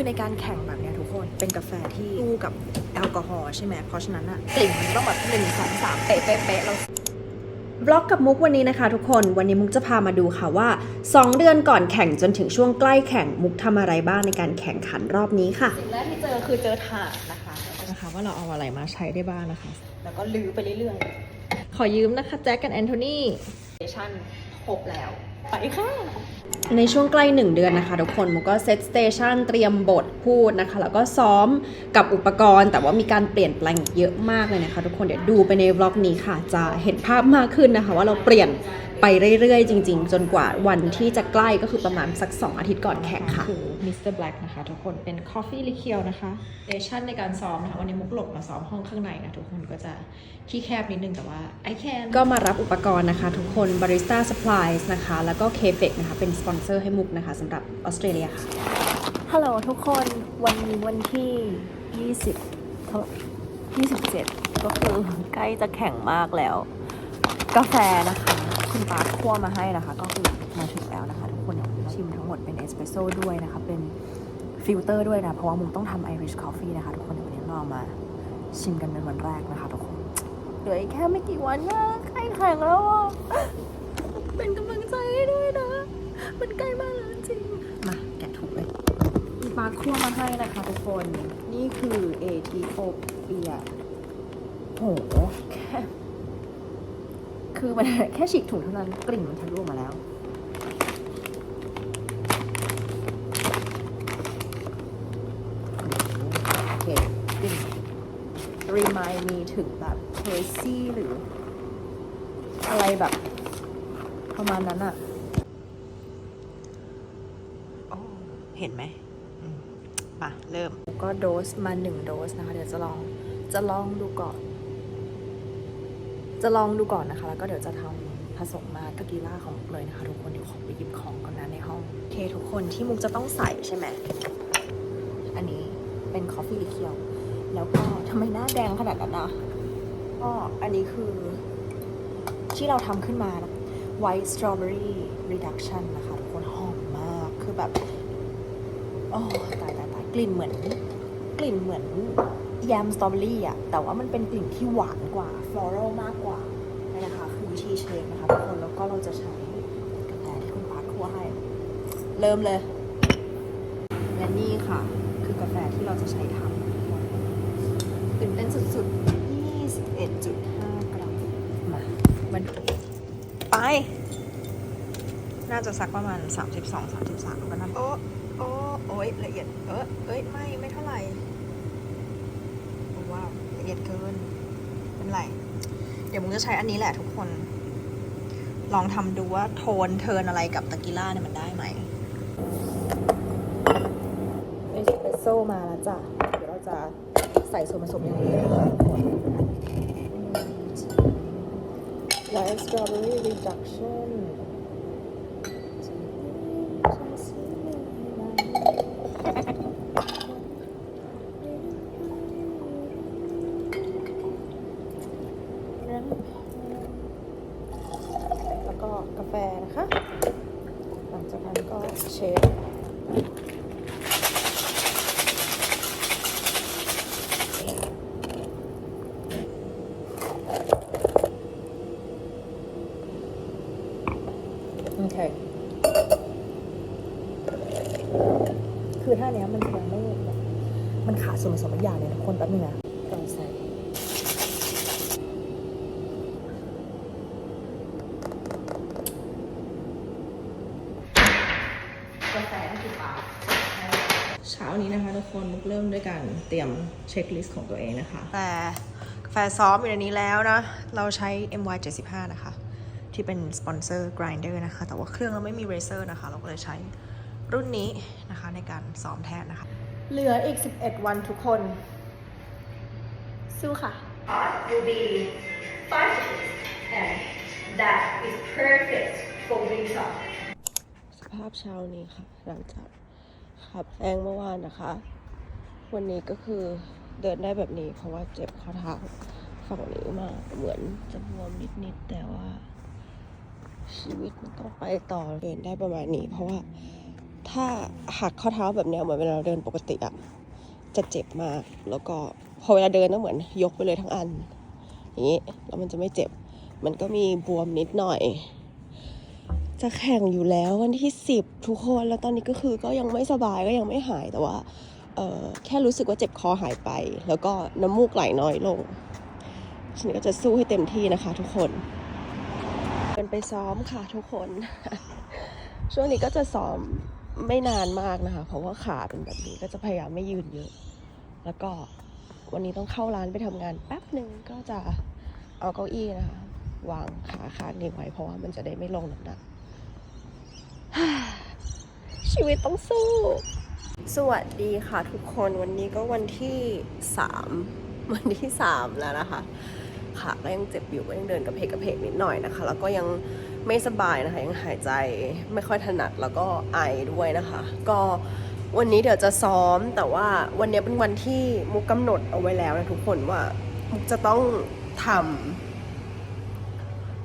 คือในการแข่งแบบเนี้ยทุกคนเป็นกาแฟที่คู่กับแอลกอฮอล์ใช่ไหมเพราะฉะนั้นอะกลิ่นมันต้องแบบหนึ่งสองสามเป๊ะเป๊ะเป๊ะเราบล็อกกับมุกวันนี้นะคะ ทุกคนวันนี้มุกจะพามาดูค่ะว่า 2 เดือนก่อนแข่งจนถึงช่วงใกล้แข่งมุกทำอะไรบ้างในการแข่งขันรอบนี้ค่ะสิ่งแรกที่เจอคือเจอถาดนะคะนะคะว่าเราเอาอะไรมาใช้ได้บ้างนะคะ แล้วก็ลื้อไปเรื่อยขอยืมนะคะแจ็คกันแอนโทนีๆสเตชันครบแล้วไปค่ะ ในช่วงใกล้ 1 เดือนนะคะทุกคนมุกก็เซตสเตชันเตรียมบทพูดนะคะ แล้วก็ซ้อมกับอุปกรณ์ แต่ว่ามีการเปลี่ยนแปลงเยอะมากเลยนะคะ ทุกคนเดี๋ยวดูไปในบล็อกนี้ค่ะ จะเห็นภาพมากขึ้นนะคะ ว่าเราเปลี่ยน ไปเรื่อยๆ จริง ๆ จนกว่าวันที่จะใกล้ก็คือประมาณสัก 2 อาทิตย์ก่อนแข่งค่ะคือ Mr. Black นะคะทุกคนเป็น Coffee l i q u i d นะคะสเตชันในการซ้อมนะคะวันนี้มุกหลบมาซ้อมห้องข้างในนะทุกคนก็จะขี้แคบนิดนึงแต่ว่า I can ก็มารับอุปกรณ์นะคะทุกคน Barista Supplies นะคะ แล้วก็ k f e c นะคะเป็นสปอนเซอร์ให้มุกนะคะสำหรับออสเตรเลียค่ะฮัลโหลทุกคนวันนี้วันที่ 20เท่า27 ก็คือใกล้จะแข่งมากแล้ว กาแฟนะคะ คุณปาคั่วมาให้นะคะ ก็คือมาถึงแล้วนะคะ ทุกคนเดี๋ยวชิมทั้งหมดเป็นเอสเปรสโซ่ด้วยนะคะ เป็นฟิลเตอร์ด้วยนะ เพราะว่ามุมต้องทำไอริชคอฟฟี่นะคะ ทุกคนเดี๋ยววันนี้เรามาชิมกันเป็นวันแรกนะคะทุกคนเหลืออีกแค่ไม่กี่วันนะใกล้แข่งแล้วอะเป็นกำลังใจให้ด้วยนะ มันใกล้มากแล้วจริง มาแกะถุงเลยมีปลาคั่วมาให้นะคะทุกคน นี่คือเอทีโอเปียโหแค่ คือมันแค่ฉีกถุงเท่านั้นกลิ่นมันทะลุออกมาแล้ว โอเคกลิ่น remind me ถึงแบบ Percy หรือ อะไรแบบ ประมาณนั้นอะโอ้เห็นไหมอืมมาเริ่ม ก็โดสมาหนึ่งโดสนะคะ เดี๋ยวจะลองจะลองดูก่อน จะลองดูก่อนนะคะ แล้วก็เดี๋ยวจะทำผสมมาตะกีล่าของมุกเลยนะคะ ทุกคนเดี๋ยวขอไปหยิบของก่อนนะในห้องโอเคทุกคนที่มุกจะต้องใส่ใช่ไหมอันนี้เป็นคอฟฟี่ลิเคียว แล้วก็ทำไมหน้าแดงขนาดนั้นนะก็อันนี้คือที่เราทำขึ้นมานะ White Strawberry Reduction นะคะ ทุกคนหอมมากคือแบบโอ้ตายตายตายกลิ่นเหมือน กลิ่นเหมือนแยมสตรอเบอรี่อะแต่ว่ามันเป็นกลิ่นที่หวานกว่า floral มากกว่านี่ นะคะคือวิธีเชคนะคะทุกคนแล้วก็เราจะใช้กาแฟที่คุณพักคั่วให้ เริ่มเลย และนี่ค่ะ คือกาแฟที่เราจะใช้ทำนะทุกคนตื่นเต้นสุดๆ 21.5 กรัมมามันไป น่าจะสักประมาณ 32 33 ก็น่าโอ้โอ้โอ้ยละเอียดเออเอ้ยไม่ไม่เท่าไหร่ว้าวละเอียดเกินเป็นไร เดี๋ยวมึงจะใช้อันนี้แหละทุกคน ลองทำดูว่าโทนเทิร์นอะไรกับตะกิล่าเนี่ยมันได้ไหมเอสเปรสโซ่มาแล้วจ้ะ เดี๋ยวเราจะใส่ส่วนผสมอย่างนี้เลยและ strawberry reduction แล้วก็กา แฟนะคะ หลังจากนั้นก็เชฟ โอเค คือท่าเนี้ยมันยังไม่แบบมันขาดส่วนผสมบางอย่างเลยนะคนแป๊บนึงนะเราใส่ กาแฟกี่บาทเช้านี้นะคะทุกคนมุกเริ่มด้วยการเตรียมเช็คลิสต์ของตัวเองนะคะ แต่กาแฟซ้อมอยู่ในนี้แล้วนะ เราใช้ MY 75นะคะ ที่เป็นสปอนเซอร์ Grinder นะคะ แต่ว่าเครื่องเราไม่มี Razer นะคะ เราก็เลยใช้รุ่นนี้นะคะในการซ้อมแทนนะคะ เหลืออีก 11 วันทุกคน สู้ค่ะ will be five inches, and that is perfect for winter. ภาพเช้านี้ค่ะ หลังจากขับแห้งเมื่อวานนะคะ วันนี้ก็คือเดินได้แบบนี้เพราะว่าเจ็บข้อเท้าฝั่งนี้มากเหมือนจะบวมนิดๆแต่ว่า ชีวิตมันต้องไปต่อเดินได้ประมาณนี้ เพราะว่าถ้าหักข้อเท้าแบบเนี้ยเหมือนเวลาเราเดินปกติอะจะเจ็บมาก แล้วก็พอเวลาเดินก็เหมือนยกไปเลยทั้งอัน อย่างนี้แล้วมันจะไม่เจ็บ มันก็มีบวมนิดหน่อย จะแข่งอยู่แล้ววันที่สิบทุกคนแล้วตอนนี้ก็คือก็ยังไม่สบายก็ยังไม่หายแต่ว่าเออแค่รู้สึกว่าเจ็บคอหายไป แล้วก็น้ำมูกไหลน้อยลง ฉันก็จะสู้ให้เต็มที่นะคะทุกคนเป็นไปซ้อมค่ะทุกคน ช่วงนี้ก็จะซ้อมไม่นานมากนะคะ เพราะว่าขาเป็นแบบนี้ก็จะพยายามไม่ยืนเยอะ แล้วก็วันนี้ต้องเข้าร้านไปทำงานแป๊บหนึ่งก็จะเอาเก้าอี้นะคะ วางขาข้างนี้ไว้เพราะว่ามันจะได้ไม่ลงน้ำหนัก ชีวิตต้องสู้ สวัสดีค่ะทุกคนวันนี้ก็วันที่สามวันที่สามแล้วนะคะขาก็ยังเจ็บอยู่ก็ยังเดินกระเพกกระเพกนิดหน่อยนะคะ แล้วก็ยังไม่สบายนะคะยังหายใจไม่ค่อยถนัดแล้วก็ไอด้วยนะคะ ก็วันนี้เดี๋ยวจะซ้อมแต่ว่าวันนี้เป็นวันที่มุกกำหนดเอาไว้แล้วนะทุกคนว่ามุกจะต้องทำ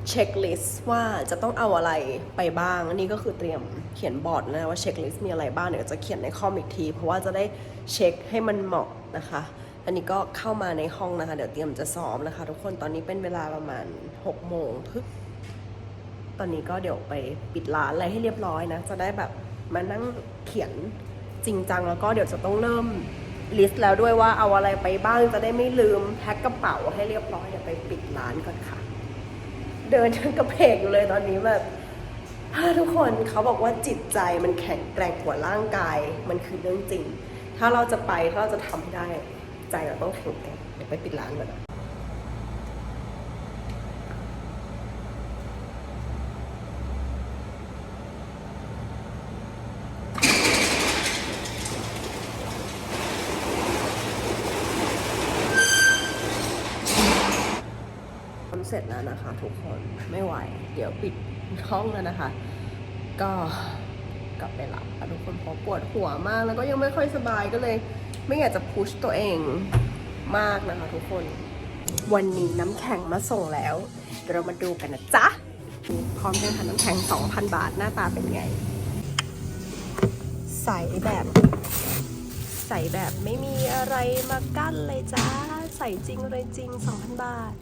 เช็คลิสต์ว่าจะต้องเอาอะไรไปบ้าง อันนี้ก็คือเตรียมเขียนบอร์ดนะว่าเช็คลิสต์มีอะไรบ้างเดี๋ยวจะเขียนในคอมอีกที เพราะว่าจะได้เช็คให้มันเหมาะนะคะ อันนี้ก็เข้ามาในห้องนะคะ เดี๋ยวเตรียมจะซ้อมนะคะ ทุกคนตอนนี้เป็นเวลาประมาณ6โมงพึกตอนนี้ก็เดี๋ยวไปปิดร้านอะไรให้เรียบร้อยนะ จะได้แบบมานั่งเขียนจริงจังแล้วก็เดี๋ยวจะต้องเริ่มลิสต์แล้วด้วยว่าเอาอะไรไปบ้างจะได้ไม่ลืมแพ็คกระเป๋าให้เรียบร้อยเดี๋ยวไปปิดร้านก่อนค่ะ เดินจนกระเพกอยู่เลยตอนนี้แบบทุกคนเขาบอกว่าจิตใจมันแข็งแกร่งกว่าร่างกายมันคือเรื่องจริง ถ้าเราจะไปถ้าเราจะทำให้ได้ใจเราต้องแข็งแกร่งเดี๋ยวไปปิดร้านก่อนนะเสร็จแล้วนะคะทุกคน ไม่ไหว เดี๋ยวปิดห้องแล้วนะคะ ก็กลับไปหลับค่ะทุกคนเพราะปวดหัวมากแล้วก็ยังไม่ค่อยสบายก็เลย ไม่อยากจะพุชตัวเองมากนะคะทุกคน วันนี้น้ำแข็งมาส่งแล้วเดี๋ยวเรามาดูกันนะจ๊ะพร้อมด้วยค่ะน้ำแข็ง 2,000 บาทหน้าตาเป็นไง ใส่แบบ ใส่แบบไม่มีอะไรมากั้นเลยจ้า ใส่จริงเลยจริง 2,000 บาท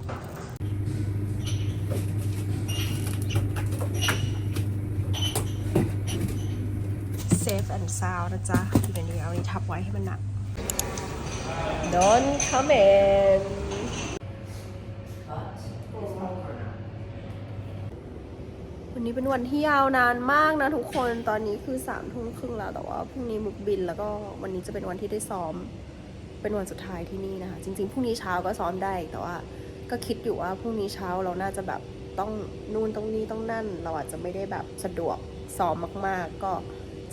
safe and sound นะจ๊ะอยู่ในนี้เอาอันนี้ทับไว้ให้มันหนัก Don't come in วันนี้เป็นวันที่ยาวนานมากนะทุกคน ตอนนี้คือสามทุ่มครึ่งแล้ว แต่ว่าพรุ่งนี้มุกบินแล้วก็วันนี้จะเป็นวันที่ได้ซ้อม เป็นวันสุดท้ายที่นี่นะคะ จริงๆพรุ่งนี้เช้าก็ซ้อมได้ แต่ว่าก็คิดอยู่ว่าพรุ่งนี้เช้าเราน่าจะแบบต้องนู่นต้องนี่ต้องนั่น เราอาจจะไม่ได้แบบสะดวกซ้อมมาก ๆ ก็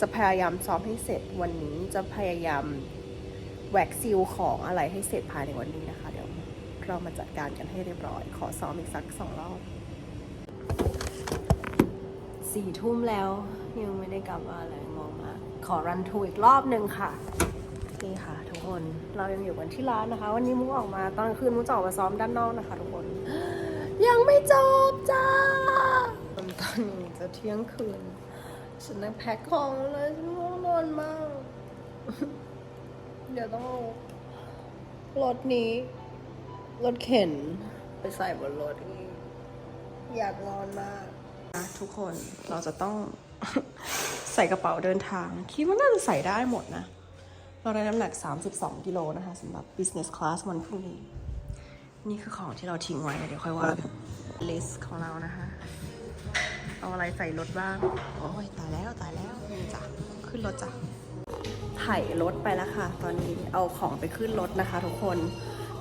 จะพยายามซ้อมให้เสร็จวันนี้จะพยายามแว็กซิลของอะไรให้เสร็จภายในวันนี้นะคะ เดี๋ยวเรามาจัดการกันให้เรียบร้อย ขอซ้อมอีกสักสองรอบสี่ทุ่มแล้วยังไม่ได้กลับมาเลยงงมากขอรันทูอีกรอบหนึ่งค่ะนี่ค่ะ ทุกคนเรายังอยู่กันที่ร้านนะคะ วันนี้มุกออกมาตอนกลางคืนมุกจะออกมาซ้อมด้านนอกนะคะ ทุกคน ยังไม่จบจ้าตอนนี้จะเที่ยงคืน ฉันนั่งแพ็คของเลยฉันง่วงนอนมาก เดี๋ยวต้องเอารถนี้ รถเข็น ไปใส่บนรถอีกอยากนอนมากนะทุกคนเราจะต้องใส่กระเป๋าเดินทาง คิดว่าน่าจะใส่ได้หมดนะ เราได้น้ำหนัก 32 กิโลนะคะสำหรับ business class วันพรุ่งนี้ นี่คือของที่เราทิ้งไว้นะเดี๋ยวค่อยว่ากัน list ของเรานะคะ เอาอะไรใส่รถบ้าง โอ้ยตายแล้วตายแล้วนี่จ้ะขึ้นรถจ้ะไถ่รถไปแล้วค่ะ ตอนนี้เอาของไปขึ้นรถนะคะ ทุกคน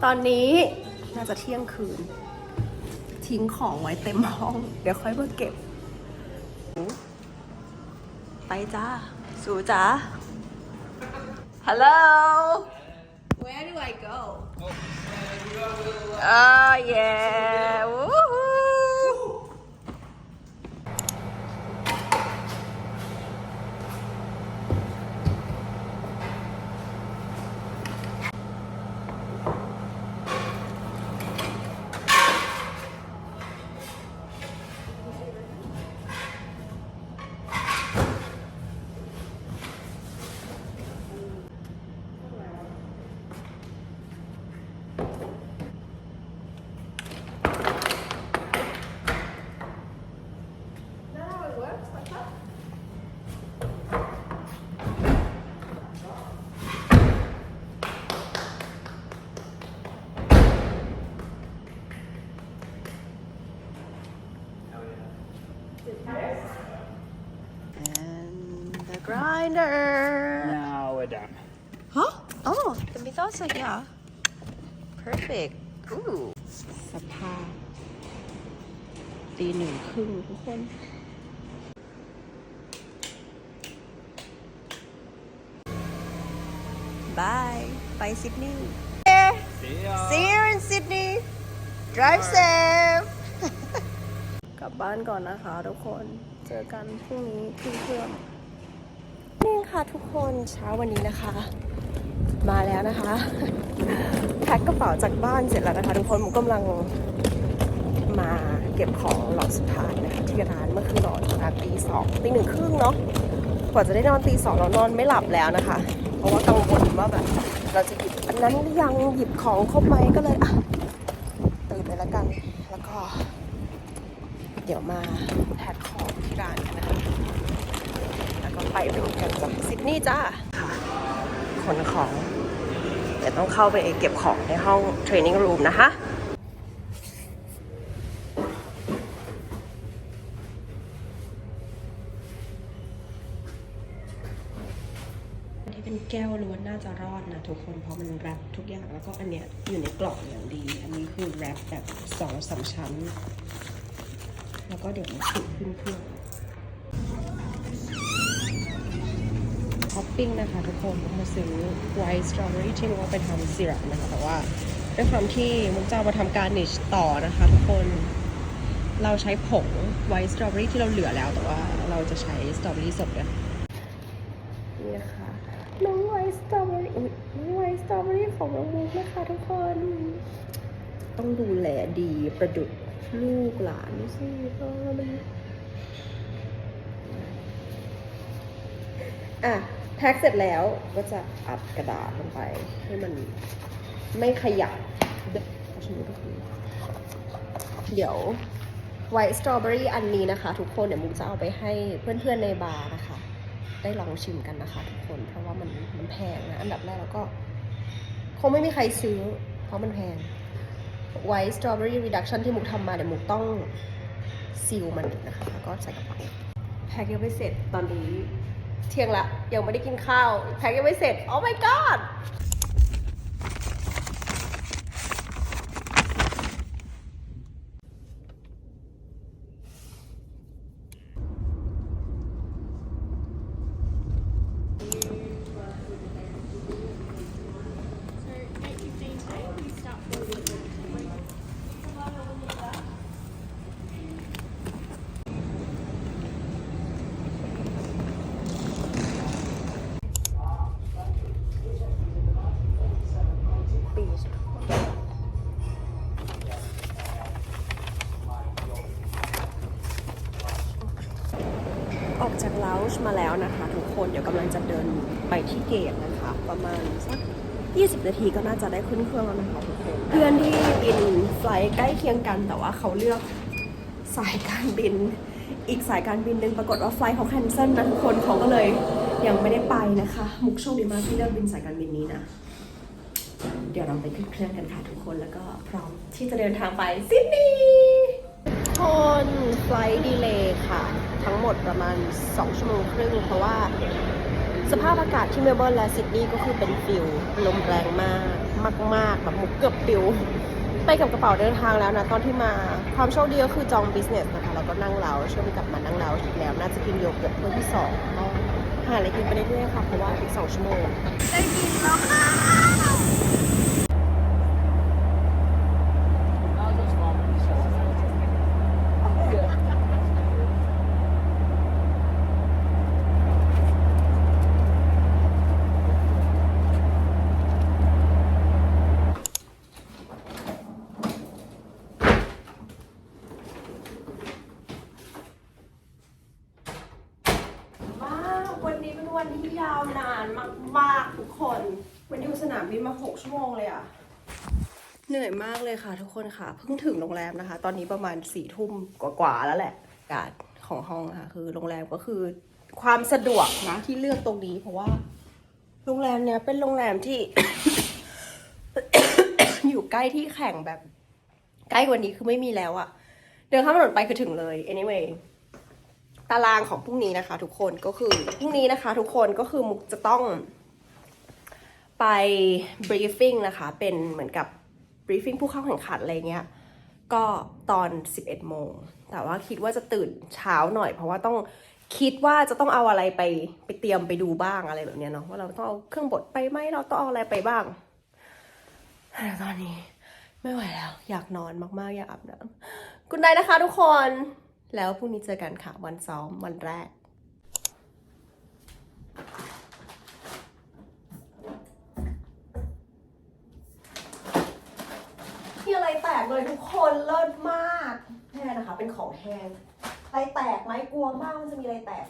ตอนนี้น่าจะเที่ยงคืน ทิ้งของไว้เต็มห้อง เดี๋ยวค่อยมาเก็บ ไปจ้า สูจ้า Hello Where do I go Oh eyeliner Now we're done. ฮะอ๋อ the method is like yeah perfect ooh สภาพตีหนึ่งครึ่งทุกคนบายไปซิดนีย์ See ya. See you in Sydney Drive safe กลับบ้านก่อนนะคะทุกคน เจอกันพรุ่งนี้ขึ้นเครื่อง นค่ะทุกคนเช้าวันนี้นะคะ มาแล้วนะคะแพ็คกระเป๋าจากบ้านเสร็จแล้วนะคะ ทุกคนผมกำลังมาเก็บของหลอดสุดท้ายนะคะที่ร้านเมื่อคืนนอนประมาณตีสองตีหนึ่งครึ่งเนาะกว่าจะได้นอนตีสองเรานอนไม่หลับแล้วนะคะ เพราะว่ากังวลว่าแบบเราจะหยิบอันนั้นหรือยังหยิบของครบไหมก็เลยอะตื่นไปแล้วกัน แล้วก็ เดี๋ยวมาแพ็คของที่ร้านกันนะคะ แล้วก็ไปดูกันจากซิดนีย์ จ้าขนของ เดี๋ยวต้องเข้าไปเก็บของในห้องเทรนนิ่งรูมนะคะนี่เป็นแก้วล้วนน่าจะรอดนะทุกคนเพราะมันแรปทุกอย่างแล้วก็อันเนี้ยอยู่ในกล่องอย่างดี อันนี้คือแรปแบบสองสามชั้น แล้วก็เดี๋ยวมาขึ้นขึ้นเครื่อง ปิ้งนะคะทุกคนมาซื้อไวท์สตรอเบอรี่ที่มุกเอาไปทำซีรัปนะคะแต่ว่าด้วยความที่มุกจะเอามาทำการนิชต่อนะคะทุกคนเราใช้ผงไวท์สตรอเบอรี่ที่เราเหลือแล้ว แต่ว่าเราจะใช้สตรอเบอรี่สดด้วยนี่นะคะน้องไวท์สตรอเบอรี่อุ๊ยน้องไวท์สตรอเบอรี่ของน้องมุกนะคะทุกคน ต้องดูแลดีประดุดลูกหลานสิเออมันอะ แพ็คเสร็จแล้วก็จะอัดกระดาษลงไป ให้มันไม่ขยับเดี๋ยวเอาชิ้นนี้ก็คือเดี๋ยวไวท์สตรอเบอรี่อันนี้นะคะ ทุกคนเดี๋ยวมุกจะเอาไปให้เพื่อนๆในบาร์นะคะ ได้ลองชิมกันนะคะทุกคนเพราะว่ามันมันแพงนะอันดับแรกแล้วก็ คงไม่มีใครซื้อ เพราะมันแพงไวท์สตรอเบอรี่รีดักชันที่มุกทำมาเดี๋ยวมุกต้องซีลมันนะคะแล้วก็ใส่กระเป๋าแพ็คยังไม่เสร็จตอนนี้ เที่ยงละยังไม่ได้กินข้าวแพ็คยังไม่เสร็จโอ้ my god ชมาแล้วนะคะ ทุกคนเดี๋ยวกำลังจะเดินไปที่เกตนะคะ ประมาณสัก 20 นาทีก็น่าจะได้ขึ้นเครื่องแล้วนะคะทุกคนเพื่อนที่บินไฟล์ใกล้เคียงกันแต่ว่าเขาเลือกสายการบิน อีกสายการบินหนึ่งปรากฏว่าไฟล์เขาแคนเซิลนะทุกคนเขาก็เลยยังไม่ได้ไปนะคะ มุกโชคดีมากที่เลือกบินสายการบินนี้นะเดี๋ยวเราไปขึ้นเครื่องกันค่ะทุกคนแล้วก็พร้อมที่จะเดินทางไปซิดนีย์ คนไฟล์ดีเลย์ค่ะ ทั้งหมดประมาณ 2 ชั่วโมงครึ่ง เพราะว่าสภาพอากาศที่เมลเบิร์นและซิดนีย์ก็คือเป็นฟิวลมแรงมากมากๆแบบมุกเกือบปิว ไปกับกระเป๋าเดินทางแล้วนะ ตอนที่มาความโชคดีก็คือจองบิสเนสนะคะแล้วก็นั่งเราช่วงกลับมานั่งเราอีกแล้ว น่าจะกินโยเกิร์ตเพื่อที่สองก็หาอะไรกินไปเรื่อยๆค่ะเพราะว่าอีกสองชั่วโมงม วันนี้เป็นวันที่ยาวนานมากๆทุกคนวันอยู่สนามบินมา 6 ชั่วโมงเลยอะเหนื่อยมากเลยค่ะทุกคนค่ะ เพิ่งถึงโรงแรมนะคะ ตอนนี้ประมาณสี่ทุ่มกว่าๆแล้วแหละอากาศของห้องค่ะคือโรงแรมก็คือความสะดวกนะที่เลือกตรงนี้ เพราะว่า โรงแรมเนี้ยเป็นโรงแรมที่ อยู่ใกล้ที่แข่งแบบ ใกล้กว่านี้คือไม่มีแล้วอะเดินข้ามถนนไปคือถึงเลย anyway ตารางของพรุ่งนี้นะคะ ทุกคนก็คือพรุ่งนี้นะคะ ทุกคนก็คือมุกจะต้องไป briefing นะคะ เป็นเหมือนกับ briefing ผู้เข้าแข่งขันอะไรเงี้ยก็ตอน 11 โมง แต่ว่าคิดว่าจะตื่นเช้าหน่อย เพราะว่าต้องคิดว่าจะต้องเอาอะไรไปไปเตรียมไปดูบ้างอะไรแบบเนี้ยเนาะว่าเราต้องเอาเครื่องบดไปไหมเราต้องเอาอะไรไปบ้างแต่ตอนนี้ ไม่ไหวแล้ว อยากนอนมากๆ อยากอาบน้ำกุนไดนะคะทุกคน แล้วพรุ่งนี้เจอกันค่ะ วันซ้อมวันแรก ที่อะไรแตกเลยทุกคนเลิศมากแน่นะคะ เป็นของแห้งอะไรแตกไหมกลัวมากมันจะมีอะไรแตก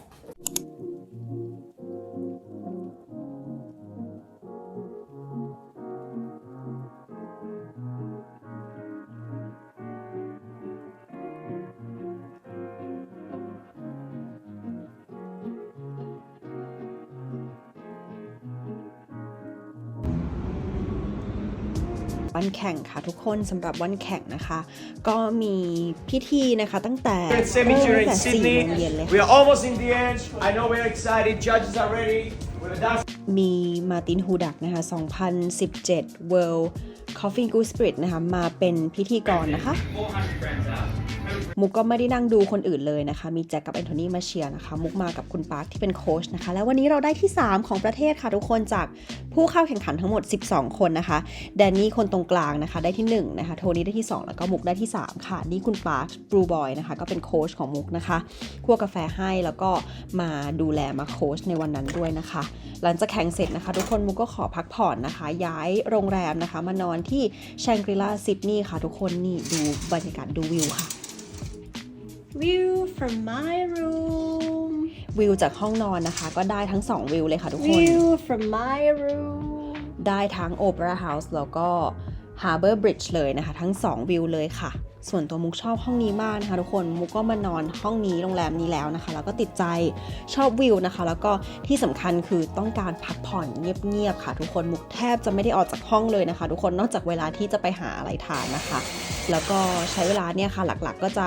วันแข่งค่ะทุกคนสำหรับวันแข่งนะคะ ก็มีพิธีนะคะตั้งแต่ Great เริ่ semi ม here ตั้ง in แต่สี่โม Sydney. งเย็นเลย We ค่ะ are almost in the end. I know we're excited. Judges are ready. We're gonna dance. มีมาตินฮูดักนะคะ 2017 World Coffee Good Spirit นะคะ มาเป็นพิธีกรนะคะ มุกก็ไม่ได้นั่งดูคนอื่นเลยนะคะ มีแจ็คกับแอนโทนีมาเชียร์นะคะ มุกมากับคุณปาร์คที่เป็นโค้ชนะคะ แล้ววันนี้เราได้ที่ 3 ของประเทศค่ะทุกคนจากผู้เข้าแข่งขันทั้งหมด 12 คนนะคะ แดนนี่คนตรงกลางนะคะ ได้ที่ 1 นะคะ โทนี่ได้ที่ 2 แล้วก็มุกได้ที่ 3 ค่ะ นี่คุณปาร์คบรูบอยนะคะ ก็เป็นโค้ชของมุกนะคะคั่วกาแฟให้แล้วก็มาดูแลมาโค้ชในวันนั้นด้วยนะคะ หลังจากแข่งเสร็จนะคะ ทุกคนมุกก็ขอพักผ่อนนะคะ ย้ายโรงแรมนะคะ มานอนที่แชงกรีลาซิดนีย์ค่ะ ทุกคนนี่ดูบรรยากาศดูวิวค่ะ View from my room วิวจากห้องนอนนะคะ ก็ได้ทั้ง2วิวเลยค่ะทุกคน View from my room ได้ทั้ง Opera House แล้วก็ Harbor Bridge เลยนะคะ ทั้ง2วิวเลยค่ะ ส่วนตัวมุกชอบห้องนี้มากนะคะทุกคนมุกก็มานอนห้องนี้โรงแรมนี้แล้วนะคะ แล้วก็ติดใจชอบวิวนะคะ แล้วก็ที่สำคัญคือต้องการพักผ่อนเงียบๆค่ะ ทุกคนมุกแทบจะไม่ได้ออกจากห้องเลยนะคะ ทุกคนนอกจากเวลาที่จะไปหาอะไรทานนะคะ แล้วก็ใช้เวลาเนี่ยค่ะหลักๆ ก็จะ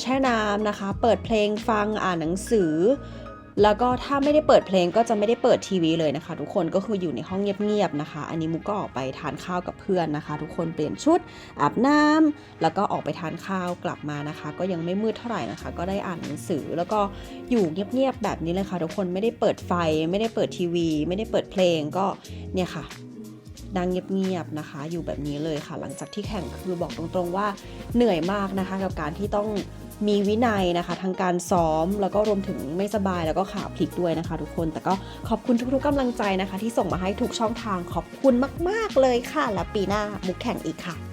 แช่น้ำนะคะ เปิดเพลงฟังอ่านหนังสือ แล้วก็ถ้าไม่ได้เปิดเพลงก็จะไม่ได้เปิดทีวีเลยนะคะ ทุกคนก็คืออยู่ในห้องเงียบๆนะคะ อันนี้มุกก็ออกไปทานข้าวกับเพื่อนนะคะ ทุกคนเปลี่ยนชุดอาบน้ำแล้วก็ออกไปทานข้าวกลับมานะคะ ก็ยังไม่มืดเท่าไหร่นะคะ ก็ได้อ่านหนังสือแล้วก็อยู่เงียบๆแบบนี้เลยค่ะ ทุกคนไม่ได้เปิดไฟ ไม่ได้เปิดทีวี ไม่ได้เปิดเพลงก็เนี่ยค่ะนั่งเงียบๆนะคะ อยู่แบบนี้เลยค่ะ หลังจากที่แข่งคือบอกตรงๆว่าเหนื่อยมากนะคะ กับการที่ต้อง มีวินัยนะคะ ทางการซ้อมแล้วก็รวมถึงไม่สบายแล้วก็ขาพลิกด้วยนะคะ ทุกคนแต่ก็ขอบคุณทุกๆกำลังใจนะคะ ที่ส่งมาให้ทุกช่องทางขอบคุณมาก ๆเลยค่ะ และปีหน้ามุกแข่งอีกค่ะ